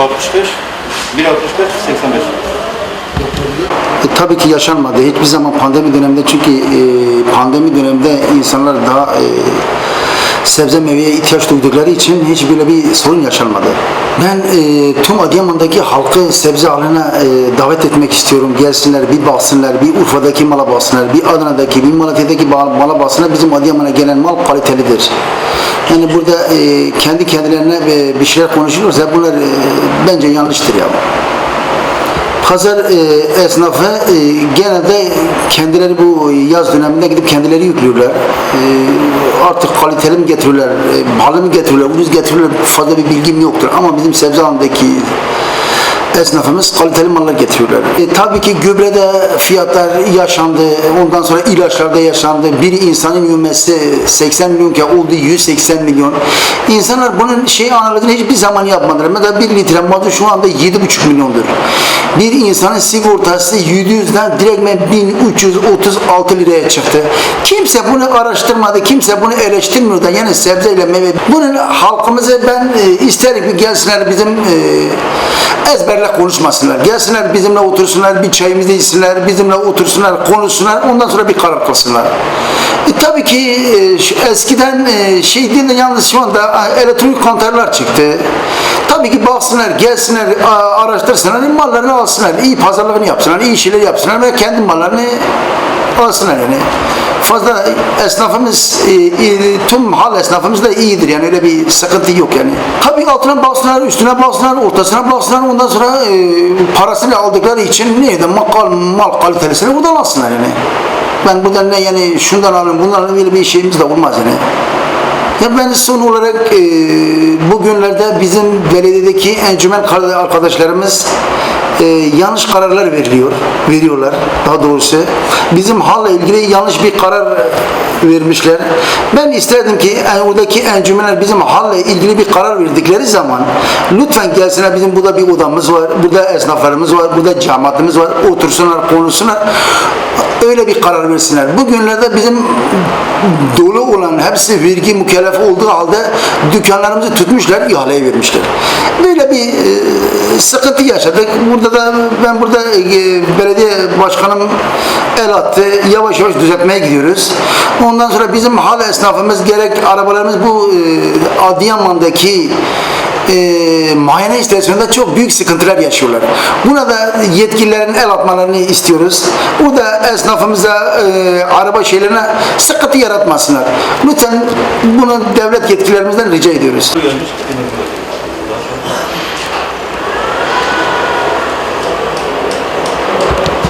65, 165, 85. E, tabii ki yaşanmadı. Hiçbir zaman pandemi döneminde çünkü e, pandemi döneminde insanlar daha e, sebze meyveye ihtiyaç duydukları için hiç böyle bir sorun yaşanmadı. Ben e, tüm Adıyaman'daki halkı sebze alanına e, davet etmek istiyorum. Gelsinler, bir baksınlar, bir Urfa'daki mala baksınlar, bir Adana'daki, bir Malatya'daki mala baksınlar. Bizim Adıyaman'a gelen mal kalitelidir. Yani burada e, kendi kendilerine e, bir şeyler konuşulursa bunlar e, bence yanlıştır ya. Pazar e, esnafı e, genelde kendileri bu yaz döneminde gidip kendileri yüklüyorlar. E, artık kaliteli mi getiriyorlar, e, pahalı mı getiriyorlar, ucuz getiriyorlar fazla bir bilgim yoktur. Ama bizim sebze alanındaki esnafımız kaliteli mallar getiriyorlar. E, tabii ki gübrede fiyatlar yaşandı, ondan sonra ilaçlarda yaşandı. Bir insanın yümesi 80 milyonken oldu 180 milyon. İnsanlar bunun şey analizini hiçbir zaman yapmadılar. Mesela bir litre mazot şu anda 7,5 milyondur. Bir insanın sigortası 700'den direktmen 1336 liraya çıktı. Kimse bunu araştırmadı, kimse bunu eleştirmiyor da yani sebzeyle meyve. Bunun halkımıza ben e, isterim ki gelsinler bizim e, ezberle konuşmasınlar. Gelsinler bizimle otursunlar, bir çayımızı içsinler, bizimle otursunlar, konuşsunlar, ondan sonra bir karar kılsınlar. E, tabii ki e, eskiden e, şey değil de yalnız şu anda elektronik konterler çıktı. Tabii ki baksınlar, gelsinler, araştırsınlar, mallarını alsınlar, iyi pazarlığını yapsınlar, iyi şeyler yapsınlar ve kendi mallarını alsınlar yani. Fazla esnafımız, e, e, tüm hal esnafımız da iyidir yani öyle bir sıkıntı yok yani. Tabii altına baksınlar, üstüne baksınlar, ortasına baksınlar ondan sonra e, parasını aldıkları için neydi mal, mal kalitesini buradan alsınlar yani. Ben buradan ne yani şundan alın, bundan bir şeyimiz de olmaz yani. Ya ben son olarak e, bugünlerde bizim belediyedeki encümen arkadaşlarımız e, yanlış kararlar veriliyor, veriyorlar daha doğrusu. Bizim halla ilgili yanlış bir karar vermişler. Ben isterdim ki yani oradaki encümenler bizim halla ilgili bir karar verdikleri zaman lütfen gelsinler bizim burada bir odamız var, burada esnaflarımız var, burada cemaatimiz var, otursunlar, konuşsunlar. Öyle bir karar versinler. Bugünlerde bizim dolu olan hepsi vergi mükellefi olduğu halde dükkanlarımızı tutmuşlar, ihaleye vermişler. Böyle bir e, sıkıntı yaşadık. Burada da ben burada e, belediye başkanım el attı. Yavaş yavaş düzeltmeye gidiyoruz. Ondan sonra bizim hal esnafımız gerek arabalarımız bu e, Adıyaman'daki e, muayene istasyonunda çok büyük sıkıntılar yaşıyorlar. Buna da yetkililerin el atmalarını istiyoruz. Bu da esnafımıza e, araba şeylerine sıkıntı yaratmasınlar. Lütfen bunu devlet yetkililerimizden rica ediyoruz.